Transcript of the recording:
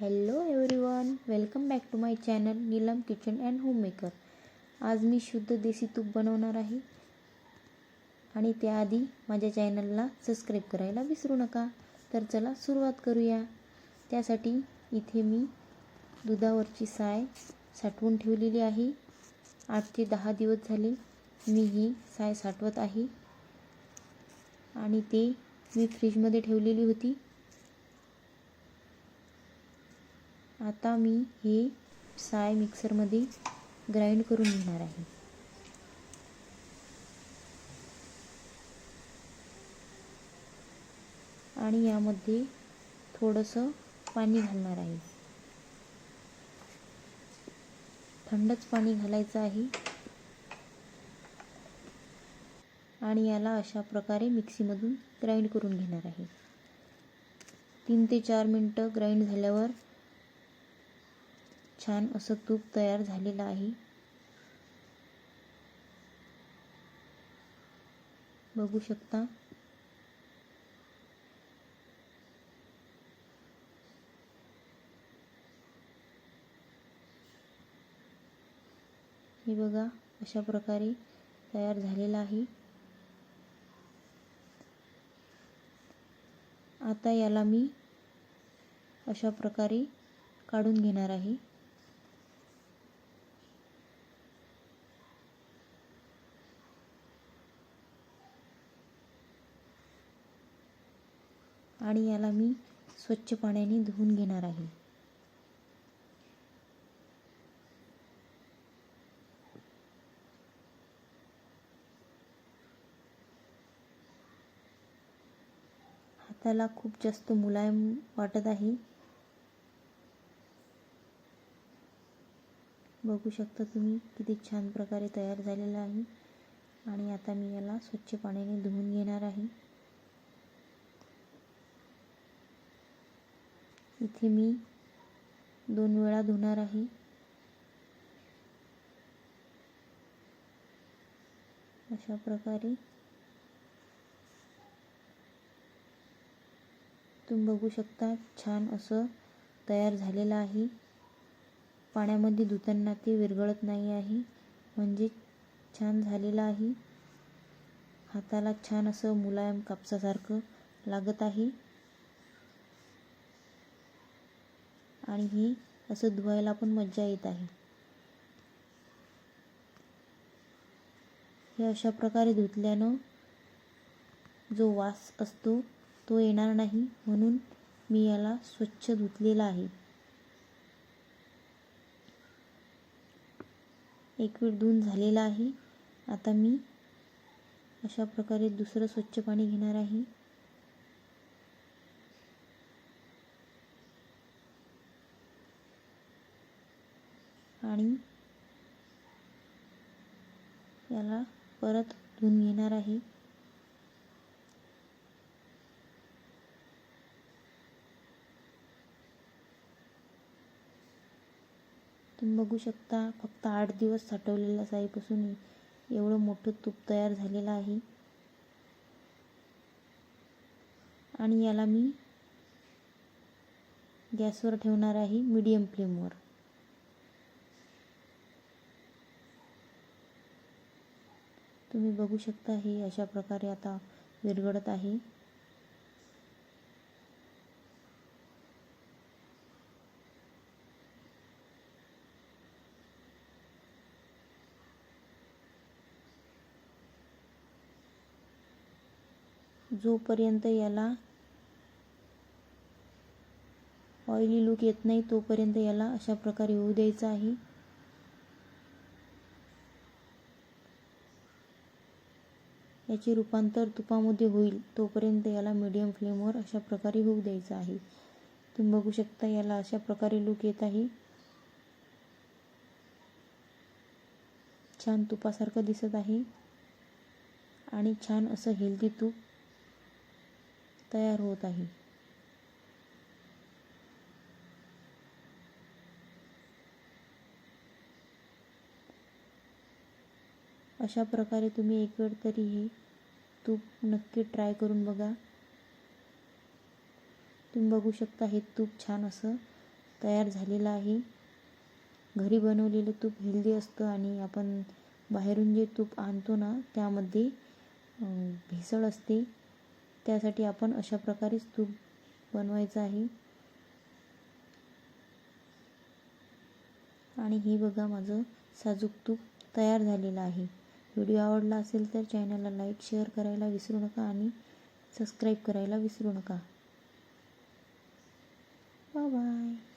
Hello everyone welcome back to my channel Neelam kitchen and homemaker आज मी शुद्ध देसी तूप बनवणार आहे. आणि त्याआधी माझ्या चॅनलला सबस्क्राईब करायला विसरू नका. तर चला सुरुवात करूया. त्यासाठी इथे मी दुधावरची साय साठवून ठेवलेली आहे. आठ ते दहा दिवस झाले मी ही साय साठवत आहे. आणि ते मी फ्रीजमध्ये ठेवलेली होती. आता मी हे साय मिक्सरमध्ये ग्राइंड करून घेणार आहे. आणि यामध्ये थोडंसं पाणी घालणार आहे. थंडच पाणी घालायचं आहे. आणि याला अशा प्रकारे मिक्सीमधून ग्राइंड करून घेणार आहे. तीन ते चार मिनटं ग्राइंड झाल्यावर छान असं तूप तयार झालेलं आहे. बघू शकता. हे बघा अशा प्रकारे तयार झालेला आहे. आता याला मी अशा प्रकारे काढून घेणार आहे. आणि याला मी स्वच्छ पाण्याने धुवून घेणार आहे. हाताला खूप जास्त मुलायम वाटत आहे. बघू शकता तुम्ही किती छान प्रकारे तयार झालेला आहे. आणि आता मी याला स्वच्छ पाण्याने धुवून घेणार आहे. इथे मी दोन वेळा धुणार आहे. अशा प्रकारे तुम्ही बघू शकता छान असं तयार झालेलं आहे. पाण्यामध्ये धुताना ते विरघळत नाही आहे. म्हणजे छान झालेलं आहे. हाताला छान असं मुलायम कापसासारखं लागत आहे. आणि ही असं धुवायला पण मज्जा येत आहे. हे अशा प्रकारे धुतल्यानं जो वास असतो तो येणार नाही म्हणून मी याला स्वच्छ धुतलेला आहे. एक वेळ धुवून झालेला आहे. आता मी अशा प्रकारे दुसरं स्वच्छ पाणी घेणार आहे. आणि याला परत धुवून घेणार आहे. तुम्ही बघू शकता फक्त आठ दिवस साठवलेल्या साईपासून एवढं मोठं तूप तयार झालेलं आहे. आणि याला मी गॅसवर ठेवणार आहे मीडियम फ्लेमवर. तुम्ही बघू शकता हे अशा प्रकारे आता विरघळत आहे. जोपर्यंत याला ऑइली लूक येत नाही तोपर्यंत याला अशा प्रकारे होऊ द्यायचं आहे. याचे रूपांतर तुपामध्ये होईल तोपर्यंत याला मीडियम फ्लेमवर अशा प्रकारे होऊ द्यायचं आहे. तुम्ही बघू शकता याला अशा प्रकारे लूक येत आहे. छान तुपासारखं दिसत आहे. आणि छान असं हेल्दी तूप तयार होत आहे. अशा प्रकारे तुम्ही एक वेळ तरी हे तूप नक्की ट्राय करून बघा. तुम्ही बघू शकता हे तूप छान असं तयार झालेलं आहे. घरी बनवलेलं तूप हेल्दी असतं आणि आपण बाहेरून जे तूप आणतो ना त्यामध्ये भेसळ असते. त्यासाठी आपण अशा प्रकारेच तूप बनवायचं आहे. आणि हे बघा माझं साजूक तूप तयार झालेलं आहे. व्हिडिओ आवडला असेल तर चॅनलला लाईक शेअर करायला विसरू नका आणि सबस्क्राईब करायला विसरू नका. बाय